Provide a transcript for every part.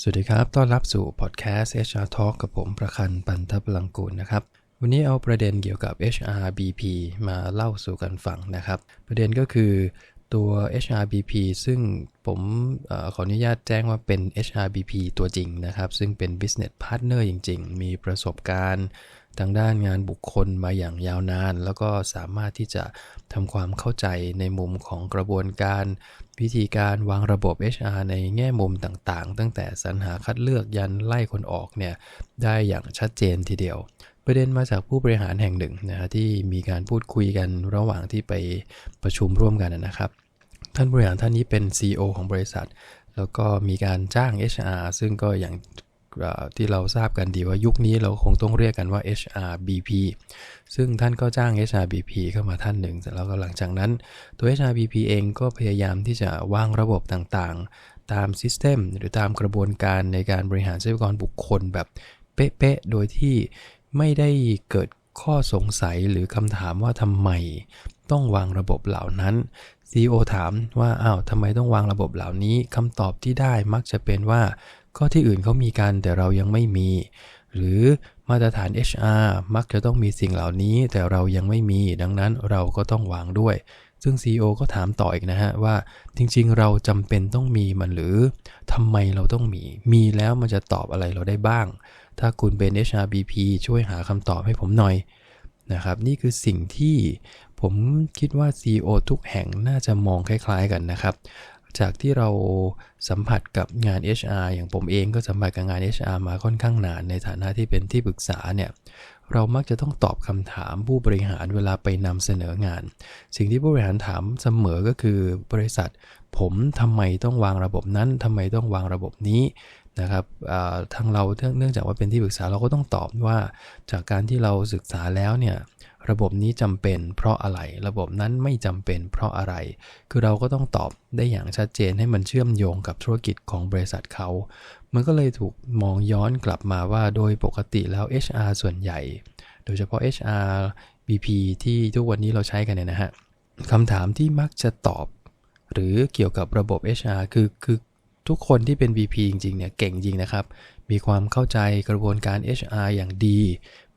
สวัสดีครับ ต้อนรับสู่พอดแคสต์ HR Talk กับผมประคันปันทพลังกูลนะครับ วันนี้เอาประเด็นเกี่ยวกับ HRBP มาเล่าสู่กันฟังนะครับ ประเด็นก็คือตัว HRBP ซึ่งผมอขออนุญาตแจ้งว่าเป็น HRBP ตัวจริงนะครับ ซึ่งเป็น Business Partner จริง ๆ มีประสบการณ์ ทางด้านงานบุคคลมาอย่างยาวนาน แล้วก็สามารถที่จะทำความเข้าใจในมุมของกระบวนการ วิธีการวางระบบ HR ในแง่มุมต่างๆ ตั้งแต่สรรหาคัดเลือกยันไล่คนออกเนี่ยได้อย่างชัดเจนทีเดียวประเด็นมาจากผู้บริหารแห่งหนึ่งนะฮะที่มีการพูดคุยกันระหว่างที่ไปประชุมร่วมกันนะครับ ท่านบริหารท่านนี้เป็น CEO ของบริษัท แล้วก็มีการจ้าง HR ซึ่งก็อย่าง ที่เราทราบกันดีว่ายุคนี้เราคงต้องเรียกกันว่า HRBP ซึ่งท่านก็จ้าง HRBP เข้ามาท่านหนึ่งแล้วก็หลังจากนั้นตัว HRBP เองก็พยายามที่จะวางระบบต่างๆ ตามซิสเต็มหรือตามกระบวนการในการบริหารทรัพยากรบุคคลแบบเป๊ะๆ โดยที่ไม่ได้เกิดข้อสงสัยหรือคำถามว่าทำไมต้องวางระบบเหล่านั้น CEO ถามว่าอ้าวทำไมต้องวางระบบเหล่านี้คำตอบที่ได้มักจะเป็นว่า ก็ที่อื่นเขามีกันแต่เรายังไม่มี หรือมาตรฐาน HR มักจะต้องมีสิ่งเหล่านี้ แต่เรายังไม่มี ดังนั้นเราก็ต้องวางด้วย ซึ่ง CEO ก็ถามต่ออีกนะฮะว่าจริงๆ เราจำเป็นต้องมีมันหรือทำไมเราต้องมี มีแล้วมันจะตอบอะไรเราได้บ้าง ถ้าคุณเป็น HRBP ช่วยหาคำตอบให้ผมหน่อยนะครับนี่คือสิ่งที่ผมคิดว่า CEO ทุกแห่งน่าจะมองคล้าย ๆ กันนะครับ จากที่เราสัมผัสกับงาน HR อย่างผมเองก็สัมผัสกับงาน HR มาค่อนข้างนานในฐานะที่เป็นที่ปรึกษาเนี่ยเรามักจะต้องตอบคำถามผู้บริหารเวลาไปนำเสนองาน สิ่งที่ผู้บริหารถามเสมอก็คือบริษัท ผมทำไมต้องวางระบบนั้นทำไมต้องวางระบบนี้นะครับทางเราเนื่องจากว่าเป็นที่ปรึกษาเราก็ต้องตอบว่า จากการที่เราศึกษาแล้วเนี่ย ระบบนี้จำเป็น เพราะอะไร ระบบนั้นไม่จำเป็น เพราะอะไร คือเราก็ต้องตอบได้อย่างชัดเจนให้มันเชื่อมโยงกับธุรกิจของบริษัทเขา มันก็เลยถูกมองย้อนกลับมาว่าโดยปกติแล้ว HR ส่วนใหญ่ โดยเฉพาะ HR BP ที่ทุกวันนี้เราใช้กันเนี่ยนะฮะคำถามที่มักจะตอบ หรือเกี่ยวกับระบบ HR คือคือทุกคนที่เป็น VP จริงๆเนี่ยเก่งจริงนะครับ มีความเข้าใจกระบวนการ HR อย่างดี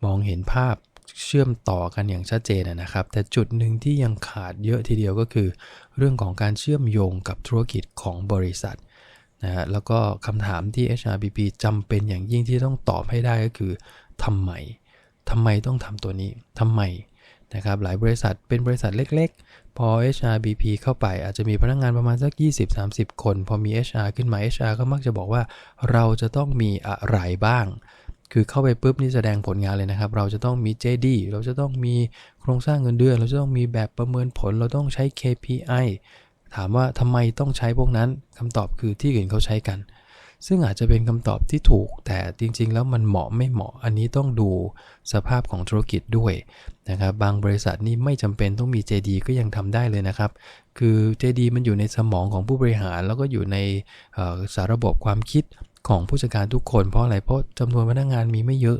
มองเห็นภาพ เชื่อมต่อกันอย่างชัดเจนนะครับ แต่จุดหนึ่งที่ยังขาดเยอะทีเดียวก็คือ เรื่องของการเชื่อมโยงกับธุรกิจของบริษัทนะฮะแล้วก็คำถามที่ HRBP จำเป็นอย่างยิ่งที่ต้องตอบให้ได้ก็คือทำไมทำไมต้องทำตัวนี้ทำไมนะครับหลายบริษัทเป็นบริษัทเล็ก ๆ พอ HRBP เข้าไปอาจจะมีพนักงานประมาณสัก 20-30 คน พอมี HR ขึ้นมา HR ก็มักจะบอกว่า เราจะต้องมีอะไรบ้าง คือเข้าไปปุ๊บนี่แสดงผลงานเลยนะครับ เราจะต้องมี JD เราจะต้องมีโครงสร้างเงินเดือน เราจะต้องมีแบบประเมินผล เราต้องใช้ KPI ถามว่าทำไมต้องใช้พวกนั้นคำตอบคือที่อื่นเขาใช้กัน ซึ่งอาจจะเป็นคำตอบที่ถูก แต่จริง ๆ แล้วมันเหมาะไม่เหมาะอันนี้ต้องดูสภาพของธุรกิจด้วยนะครับบางบริษัทนี่ไม่จำเป็นต้องมี JD ก็ยังทำได้เลยนะครับ คือ JD มันอยู่ในสมองของผู้บริหาร แล้วก็อยู่ในสารระบบความคิด ของผู้จัดการทุกคนเพราะอะไรเพราะจำนวนพนักงานมีไม่เยอะ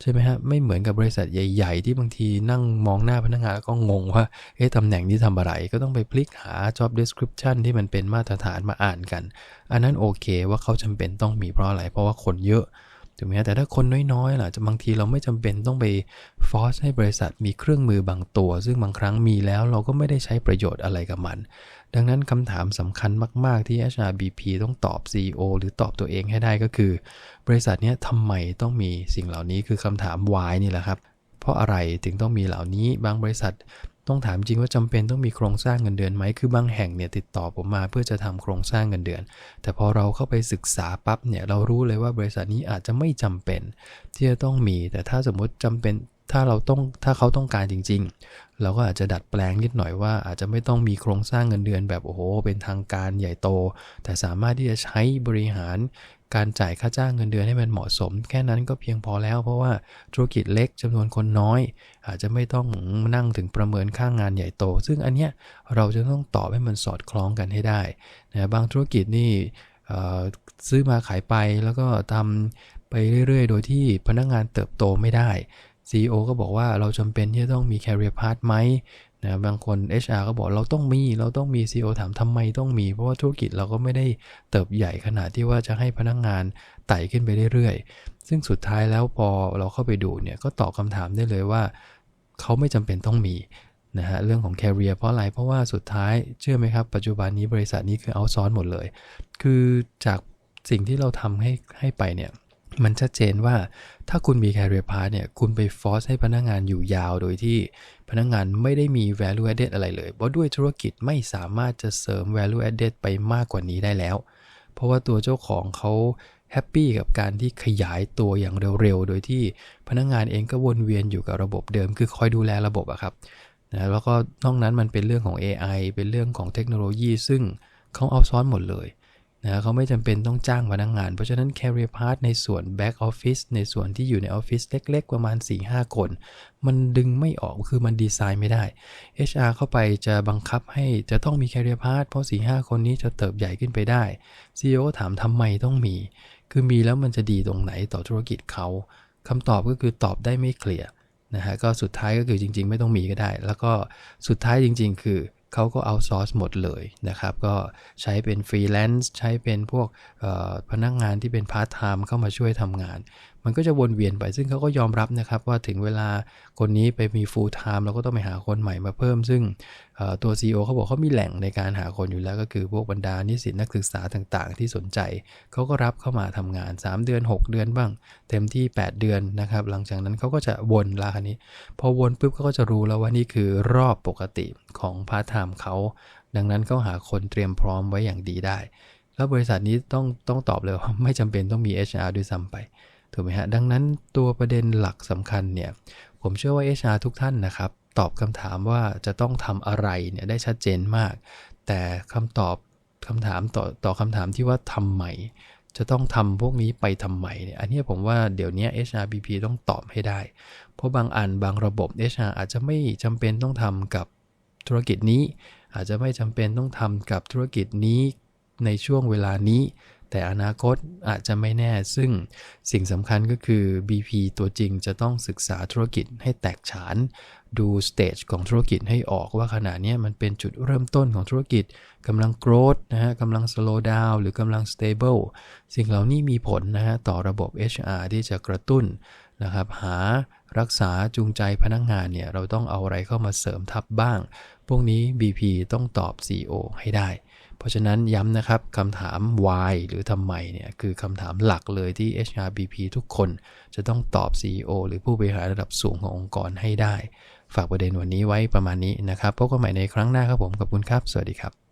ใช่ไหมฮะไม่เหมือนกับบริษัทใหญ่ ๆ ที่บางทีนั่งมองหน้าพนักงานแล้วก็งงว่าเอ๊ะตำแหน่งนี้ทำอะไรก็ต้องไปพลิกหา job description ที่มันเป็นมาตรฐานมาอ่านกัน อันนั้นโอเคว่าเขาจำเป็นต้องมีเพราะอะไร เพราะว่าคนเยอะถูกไหมฮะแต่ถ้าคนน้อยๆล่ะจะบางทีเราไม่จำเป็นต้องไปฟอสให้บริษัทมีเครื่องมือบางตัว ซึ่งบางครั้งมีแล้วเราก็ไม่ได้ใช้ประโยชน์อะไรกับมัน ดังนั้นคำถามสำคัญมาก ๆ ที่ HRBP ต้องตอบ CEO หรือตอบตัวเองให้ได้ก็คือ บริษัทนี้ทำไมต้องมีสิ่งเหล่านี้คือคำถาม why นี่แหละครับ เพราะอะไรถึงต้องมีเหล่านี้บางบริษัทต้องถามจริงว่าจำเป็นต้องมีโครงสร้างเงินเดือนไหม คือบางแห่งเนี่ยติดต่อผมมาเพื่อจะทำโครงสร้างเงินเดือน แต่พอเราเข้าไปศึกษาปั๊บเนี่ยเรารู้เลยว่าบริษัทนี้อาจจะไม่จำเป็น ที่จะต้องมี แต่ถ้าสมมติจำเป็น ถ้าเราต้องถ้าเขาต้องการจริง ๆ เราก็อาจจะดัดแปลงนิดหน่อยว่า อาจจะไม่ต้องมีโครงสร้างเงินเดือนแบบโอ้โหเป็นทางการใหญ่โต แต่สามารถที่จะใช้บริหารการจ่ายค่าจ้างเงินเดือนให้มันเหมาะสม แค่นั้นก็เพียงพอแล้ว เพราะว่าธุรกิจเล็กจำนวนคนน้อย อาจจะไม่ต้องนั่งถึงประเมินค่างงานใหญ่โต ซึ่งอันเนี้ยเราจะต้องตอบให้มันสอดคล้องกันให้ได้นะบางธุรกิจนี่ซื้อมาขายไปแล้วก็ทำไปเรื่อย ๆ โดยที่พนักงานเติบโตไม่ได้ CEO ก็บอกว่าเราจำเป็นที่จะต้องมี career path ไหมนะบางคน HR ก็บอกเราต้องมี เราต้องมี CEO ถามทำไมต้องมี เพราะว่าธุรกิจเราก็ไม่ได้เติบใหญ่ขนาดที่ว่าจะให้พนักงงานไต่ขึ้นไปเรื่อยๆ ซึ่งสุดท้ายแล้วพอเราเข้าไปดูเนี่ยก็ตอบคำถามได้เลยว่า เขาไม่จำเป็นต้องมีนะฮะเรื่องของ career เพราะอะไร เพราะว่าสุดท้ายเชื่อไหมครับ ปัจจุบันนี้บริษัทนี้คือเอาซ้อนหมดเลย คือจากสิ่งที่เราทำให้ให้ไปเนี่ย มันชัดเจนว่าถ้าคุณมี career path เนี่ยคุณไปฟอสให้พนักงงานอยู่ยาวโดยที่พนักงงานไม่ได้มี value added อะไรเลย เพราะด้วยธุรกิจไม่สามารถจะเสริม value added ไปมากกว่านี้ได้แล้ว เพราะว่าตัวเจ้าของเขาแฮปปี้กับการที่ขยายตัวอย่างเร็วๆ โดยที่พนักงงานเองก็วนเวียนอยู่กับระบบเดิม คือคอยดูแลระบบอะครับนะแล้วก็นอกนั้นมันเป็นเรื่องของ AI เป็นเรื่องของเทคโนโลยี ซึ่งเขาเอาซ้อนหมดเลย นะเขาไม่จำเป็นต้องจ้างพนักงงาน เพราะฉะนั้น career path ในส่วน back office ในส่วนที่อยู่ในออฟฟิศเล็ก ๆ ประมาณ 4-5 คน มันดึงไม่ออกคือมันดีไซน์ไม่ได้ HR เข้าไปจะบังคับให้จะต้องมี career path เพราะ 4-5 คนนี้จะเติบใหญ่ขึ้นไปได้ CEO ถามทำไมต้องมี คือมีแล้วมันจะดีตรงไหนต่อธุรกิจเขาคำตอบก็คือตอบได้ไม่เคลียร์นะฮะก็สุดท้ายก็คือจริง ๆ ไม่ต้องมีก็ได้ แล้วก็สุดท้ายจริง ๆ คือ เขาก็เอาซอร์สหมดเลยนะครับ ก็ใช้เป็นฟรีแลนซ์ใช้เป็นพวกพนักงงานที่เป็นพาร์ทไทม์เข้ามาช่วยทำงาน มันก็จะวนเวียนไป ซึ่งเขาก็ยอมรับนะครับว่าถึงเวลาคนนี้ไปมีฟูลไทม์เราก็ต้องไปหาคนใหม่มาเพิ่ม ซึ่งตัว CEO เขาบอกเขามีแหล่งในการหาคนอยู่แล้วก็คือพวกบรรดานิสิตนักศึกษาต่างๆ ที่สนใจ เขาก็รับเข้ามาทำงาน 3 เดือน 6 เดือนบ้าง เต็มที่ 8 เดือนนะครับ หลังจากนั้นเขาก็จะวนลาคันนี้ พอวนปุ๊บเขาก็จะรู้แล้วว่านี่คือรอบปกติของพาร์ทไทม์เขาดังนั้นเขาหาคนเตรียมพร้อมไว้อย่างดีได้ แล้วบริษัทนี้ต้องต้องตอบเลยว่าไม่จำเป็นต้องมี HR ด้วยซ้ำไป ถูกไหมฮะดังนั้นตัวประเด็นหลักสำคัญเนี่ยผมเชื่อว่า HR ทุกท่านนะครับ ตอบคำถามว่าจะต้องทำอะไรเนี่ยได้ชัดเจนมาก แต่คำตอบคำถามต่อต่อคำถามที่ว่าทำไมจะต้องทำพวกนี้ไปทำไมเนี่ยอันนี้ผมว่าเดี๋ยวนี้ HRBP ต้องตอบให้ได้ เพราะบางอันบางระบบ HR อาจจะไม่จำเป็นต้องทำกับธุรกิจนี้ อาจจะไม่จำเป็นต้องทำกับธุรกิจนี้ในช่วงเวลานี้ แต่อนาคตอาจจะไม่แน่ ซึ่งสิ่งสำคัญก็คือ BP ตัวจริงจะต้องศึกษาธุรกิจให้แตกฉาน ดูสเตจของธุรกิจให้ออกว่าขณะนี้มันเป็นจุดเริ่มต้นของธุรกิจกำลังโกรธนะฮะกำลัง slow down หรือกำลัง stable สิ่งเหล่านี้มีผลนะฮะต่อระบบ HR ที่จะกระตุ้นนะครับหารักษาจูงใจพนักงงานเนี่ยเราต้องเอาอะไรเข้ามาเสริมทับบ้าง พวกนี้ BP ต้องตอบ CEO ให้ได้ เพราะฉะนั้นย้ำนะครับคำถาม why หรือทำไมเนี่ยคือคำถามหลักเลยที่ HRBP ทุกคนจะต้องตอบ CEO หรือผู้บริหารระดับสูงขององค์กรให้ได้ ฝากประเด็นวันนี้ไว้ประมาณนี้นะครับพบกันใหม่ในครั้งหน้าครับผมขอบคุณครับ สวัสดีครับ